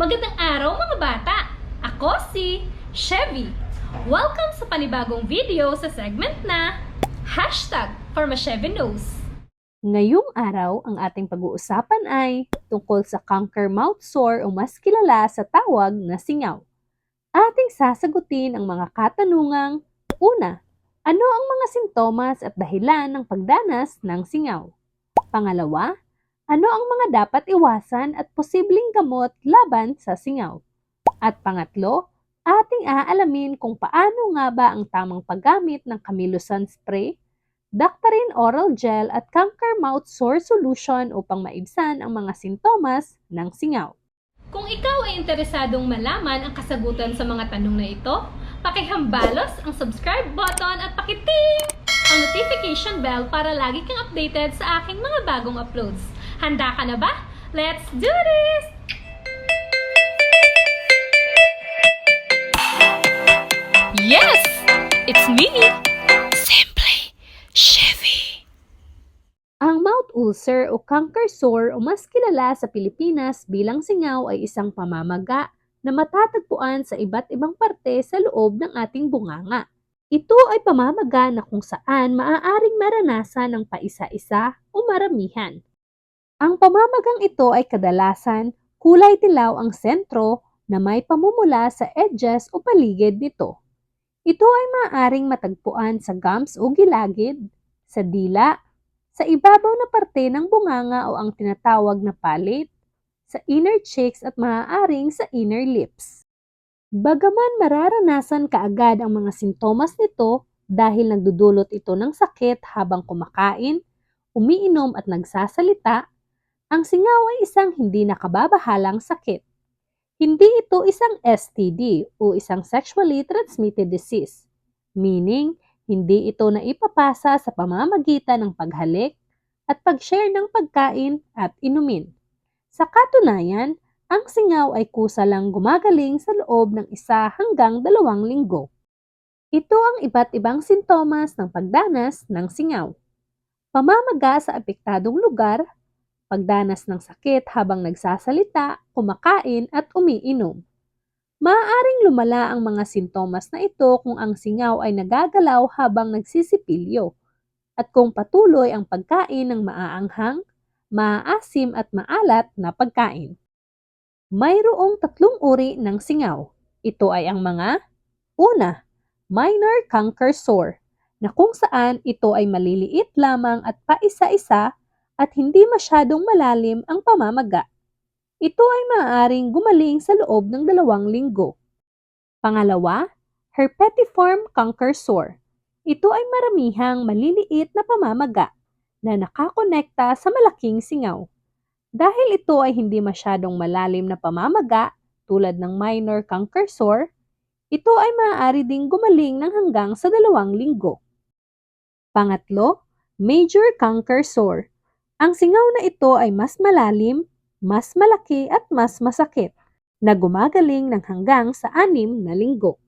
Magandang araw mga bata! Ako si Chevy. Welcome sa panibagong video sa segment na Hashtag for Knows. Ngayong araw, ang ating pag-uusapan ay tungkol sa canker mouth sore o mas kilala sa tawag na singaw. Ating sasagutin ang mga katanungang Una, ano ang mga sintomas at dahilan ng pagdanas ng singaw? Pangalawa, ano ang mga dapat iwasan at posibleng gamot laban sa singaw? At pangatlo, ating aalamin kung paano nga ba ang tamang paggamit ng Camilusan Spray Daktarin Oral Gel at Canker Mouth Sore Solution upang maibsan ang mga sintomas ng singaw. Kung ikaw ay interesadong malaman ang kasagutan sa mga tanong na ito, pakihambalos ang subscribe button at pakiting ang notification bell para lagi kang updated sa aking mga bagong uploads. Handa ka na ba? Let's do this! Yes! It's me! Simply Chevy. Ang mouth ulcer o canker sore o mas kilala sa Pilipinas bilang singaw ay isang pamamaga na matatagpuan sa iba't ibang parte sa loob ng ating bunganga. Ito ay pamamaga na kung saan maaaring maranasan ng paisa-isa o maramihan. Ang pamamagang ito ay kadalasan kulay dilaw ang sentro na may pamumula sa edges o paligid nito. Ito ay maaaring matagpuan sa gums o gilagid, sa dila, sa ibabaw na parte ng bunganga o ang tinatawag na palate, sa inner cheeks at maaaring sa inner lips. Bagaman mararanasan kaagad ang mga sintomas nito dahil nagdudulot ito ng sakit habang kumakain, umiinom at nagsasalita, ang singaw ay isang hindi nakababahalang sakit. Hindi ito isang STD o isang sexually transmitted disease, meaning hindi ito naipapasa sa pamamagitan ng paghalik at pag-share ng pagkain at inumin. Sa katunayan, ang singaw ay kusa lang gumagaling sa loob ng isa hanggang dalawang linggo. Ito ang iba't ibang sintomas ng pagdanas ng singaw. Pamamaga sa apektadong lugar, pagdanas ng sakit habang nagsasalita, kumakain at umiinom. Maaaring lumala ang mga sintomas na ito kung ang singaw ay nagagalaw habang nagsisipilyo at kung patuloy ang pagkain ng maaanghang, maaasim at maalat na pagkain. Mayroong tatlong uri ng singaw. Ito ay ang mga Una, minor canker sore na kung saan ito ay maliliit lamang at paisa-isa at hindi masyadong malalim ang pamamaga. Ito ay maaaring gumaling sa loob ng dalawang linggo. Pangalawa, herpetiform canker sore. Ito ay maramihang maliliit na pamamaga na nakakonekta sa malaking singaw. Dahil ito ay hindi masyadong malalim na pamamaga tulad ng minor canker sore, ito ay maaari ding gumaling ng hanggang sa dalawang linggo. Pangatlo, major canker sore. Ang singaw na ito ay mas malalim, mas malaki at mas masakit na gumagaling ng hanggang sa anim na linggo.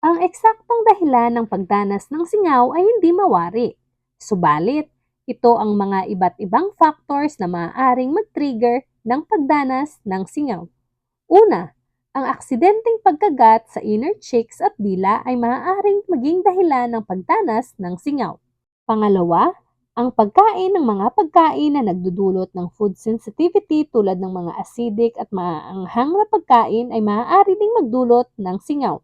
Ang eksaktong dahilan ng pagdanas ng singaw ay hindi mawari. Subalit, ito ang mga iba't ibang factors na maaaring mag-trigger ng pagdanas ng singaw. Una, ang aksidenteng pagkagat sa inner cheeks at dila ay maaaring maging dahilan ng pagdanas ng singaw. Pangalawa, ang pagkain ng mga pagkain na nagdudulot ng food sensitivity tulad ng mga acidic at maaanghang na pagkain ay maaari ding magdulot ng singaw.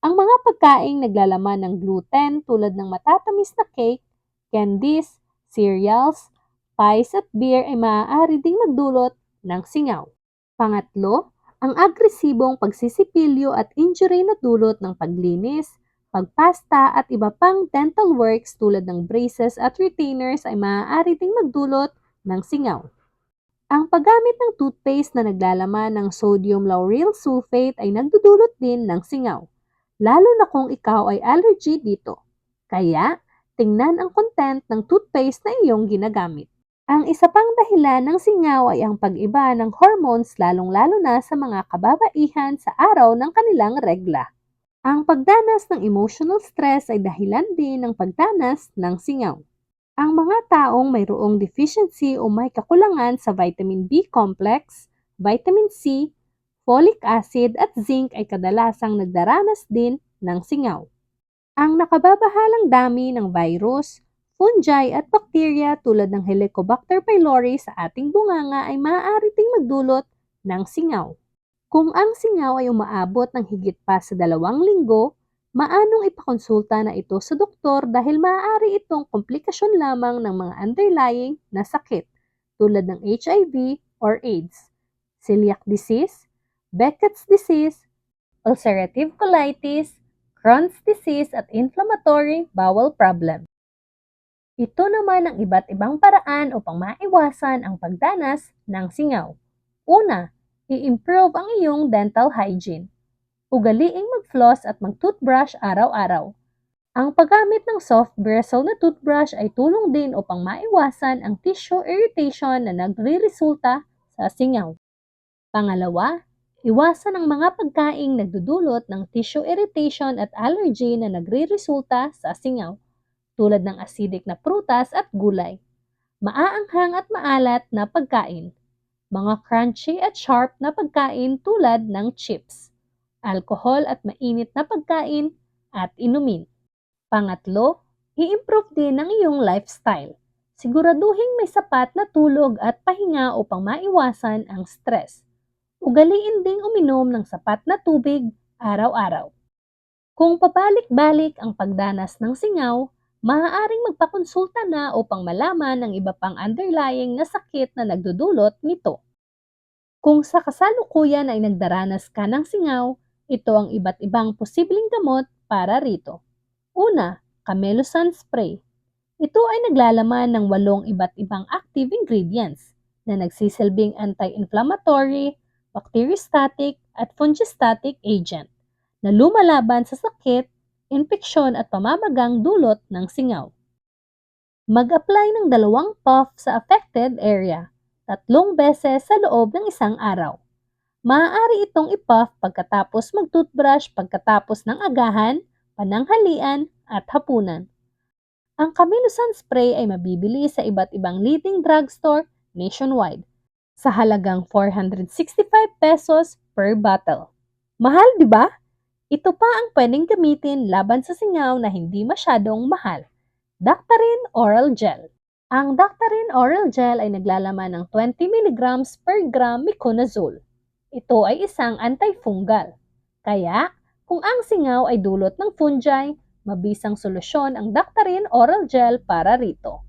Ang mga pagkaing naglalaman ng gluten tulad ng matatamis na cake, candies, cereals, pies at beer ay maaari ding magdulot ng singaw. Pangatlo, ang agresibong pagsisipilyo at injury na dulot ng paglinis, pagpasta at iba pang dental works tulad ng braces at retainers ay maaari ding magdulot ng singaw. Ang paggamit ng toothpaste na naglalaman ng sodium lauryl sulfate ay nagdudulot din ng singaw, lalo na kung ikaw ay allergy dito. Kaya, tingnan ang content ng toothpaste na iyong ginagamit. Ang isa pang dahilan ng singaw ay ang pag-iba ng hormones lalong-lalo na sa mga kababaihan sa araw ng kanilang regla. Ang pagdanas ng emotional stress ay dahilan din ng pagdanas ng singaw. Ang mga taong mayroong deficiency o may kakulangan sa vitamin B complex, vitamin C, folic acid at zinc ay kadalasang nagdaranas din ng singaw. Ang nakababahalang dami ng virus, fungi at bakterya tulad ng Helicobacter pylori sa ating bunganga ay maaari ding magdulot ng singaw. Kung ang singaw ay umaabot ng higit pa sa dalawang linggo, maanong ipakonsulta na ito sa doktor dahil maaari itong komplikasyon lamang ng mga underlying na sakit tulad ng HIV or AIDS, celiac disease, Beckett's disease, ulcerative colitis, Crohn's disease at inflammatory bowel problem. Ito naman ang iba't ibang paraan upang maiwasan ang pagdanas ng singaw. Una, i-improve ang iyong dental hygiene. Ugaliing mag-floss at mag-toothbrush araw-araw. Ang paggamit ng soft bristle na toothbrush ay tulong din upang maiwasan ang tissue irritation na nagre-resulta sa singaw. Pangalawa, iwasan ang mga pagkaing nagdudulot ng tissue irritation at allergy na nagre-resulta sa singaw, tulad ng acidic na prutas at gulay. Maaanghang at maalat na pagkain, mga crunchy at sharp na pagkain tulad ng chips, alcohol at mainit na pagkain at inumin. Pangatlo, i-improve din ang iyong lifestyle. Siguraduhin may sapat na tulog at pahinga upang maiwasan ang stress. Ugaliin ding uminom ng sapat na tubig araw-araw. Kung pabalik-balik ang pagdanas ng singaw, maaaring magpakonsulta na upang malaman ang iba pang underlying na sakit na nagdudulot nito. Kung sa kasalukuyan ay nagdaranas ka ng singaw, ito ang iba't ibang posibleng gamot para rito. Una, Camelosan Spray. Ito ay naglalaman ng walong iba't ibang active ingredients na nagsisilbing anti-inflammatory, bacteriostatic at fungistatic agent na lumalaban sa sakit, infeksyon at pamamagang dulot ng singaw. Mag-apply ng dalawang puff sa affected area, tatlong beses sa loob ng isang araw. Maaari itong i-puff pagkatapos mag-toothbrush pagkatapos ng agahan, pananghalian at hapunan. Ang Camelosan spray ay mabibili sa iba't ibang leading drugstore nationwide sa halagang 465 pesos per bottle. Mahal, di ba? Ito pa ang pwedeng gamitin laban sa singaw na hindi masyadong mahal. Daktarin Oral Gel. Ang Daktarin Oral Gel ay naglalaman ng 20 mg per gram miconazole. Ito ay isang antifungal. Kaya, kung ang singaw ay dulot ng fungi, mabisang solusyon ang Daktarin Oral Gel para rito.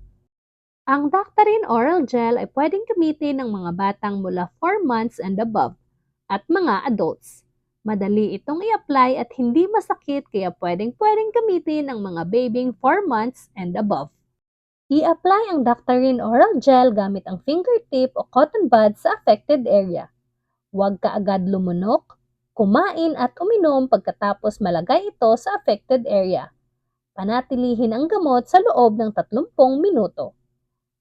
Ang Daktarin Oral Gel ay pwedeng gamitin ng mga batang mula 4 months and above at mga adults. Madali itong i-apply at hindi masakit kaya pwedeng-pwedeng gamitin ng mga babying 4 months and above. I-apply ang Daktarin Oral Gel gamit ang fingertip o cotton bud sa affected area. Huwag ka agad lumunok, kumain at uminom pagkatapos malagay ito sa affected area. Panatilihin ang gamot sa loob ng 30 minuto.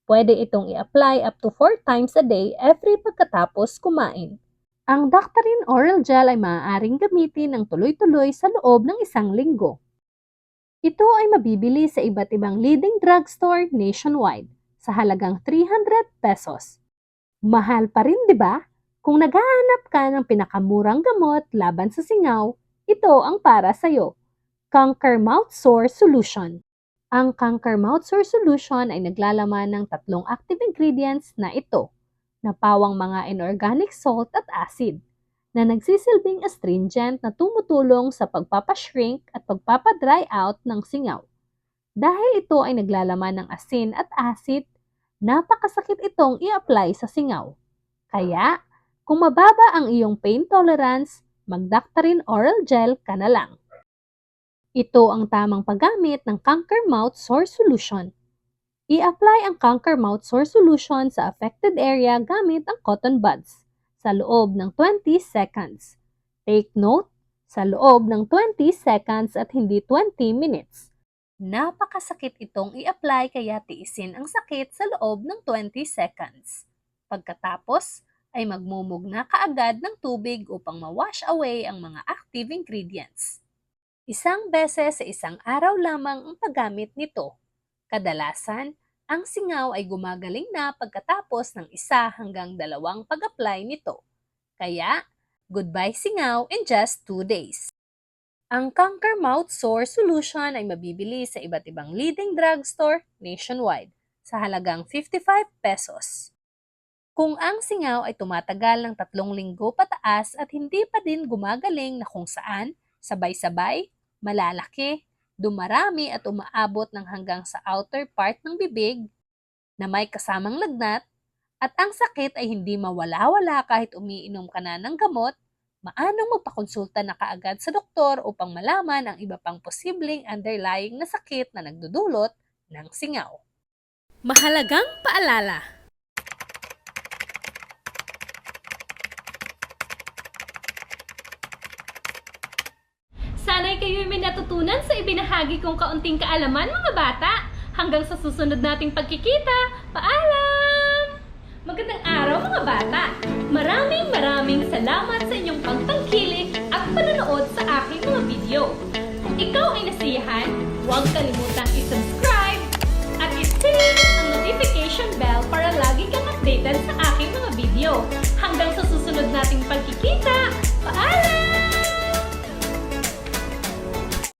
Pwede itong i-apply up to 4 times a day every pagkatapos kumain. Ang Daktarin Oral Gel ay maaaring gamitin ng tuloy-tuloy sa loob ng isang linggo. Ito ay mabibili sa iba't ibang leading drugstore nationwide sa halagang 300 pesos. Mahal pa rin, di ba? Kung naghahanap ka ng pinakamurang gamot laban sa singaw, ito ang para sa'yo. Conquer Mouth Sore Solution. Ang Conquer Mouth Sore Solution ay naglalaman ng tatlong active ingredients na ito na pawang mga inorganic salt at acid na nagsisilbing astringent na tumutulong sa pagpapashrink at pagpapadry out ng singaw. Dahil ito ay naglalaman ng asin at acid, napakasakit itong i-apply sa singaw. Kaya, kung mababa ang iyong pain tolerance, magdaktarin oral gel ka na lang. Ito ang tamang paggamit ng Conquer Mouth Sore Solution I-apply ang Conquer Mouth Sore Solution sa affected area gamit ang cotton buds sa loob ng 20 seconds. Take note, sa loob ng 20 seconds at hindi 20 minutes. Napakasakit itong i-apply kaya tiisin ang sakit sa loob ng 20 seconds. Pagkatapos, ay magmumugna kaagad ng tubig upang ma-wash away ang mga active ingredients. Isang beses sa isang araw lamang ang paggamit nito Kadalasan, ang singaw ay gumagaling na pagkatapos ng isa hanggang dalawang pag-apply nito. Kaya, Goodbye singaw in just 2 days. Ang Conquer Mouth Sore Solution ay mabibili sa iba't ibang leading drugstore nationwide sa halagang 55 pesos. Kung ang singaw ay tumatagal ng tatlong linggo pataas at hindi pa din gumagaling na kung saan, sabay-sabay, malalaki, dumarami at umaabot ng hanggang sa outer part ng bibig, na may kasamang lagnat, at ang sakit ay hindi mawala-wala kahit umiinom ka na ng gamot, maanong magpakonsulta na kaagad sa doktor upang malaman ang iba pang posibleng underlying na sakit na nagdudulot ng singaw. Mahalagang paalala. Natutunan sa ibinahagi kong kaunting kaalaman mga bata. Hanggang sa susunod nating pagkikita, paalam! Magandang araw mga bata! Maraming maraming salamat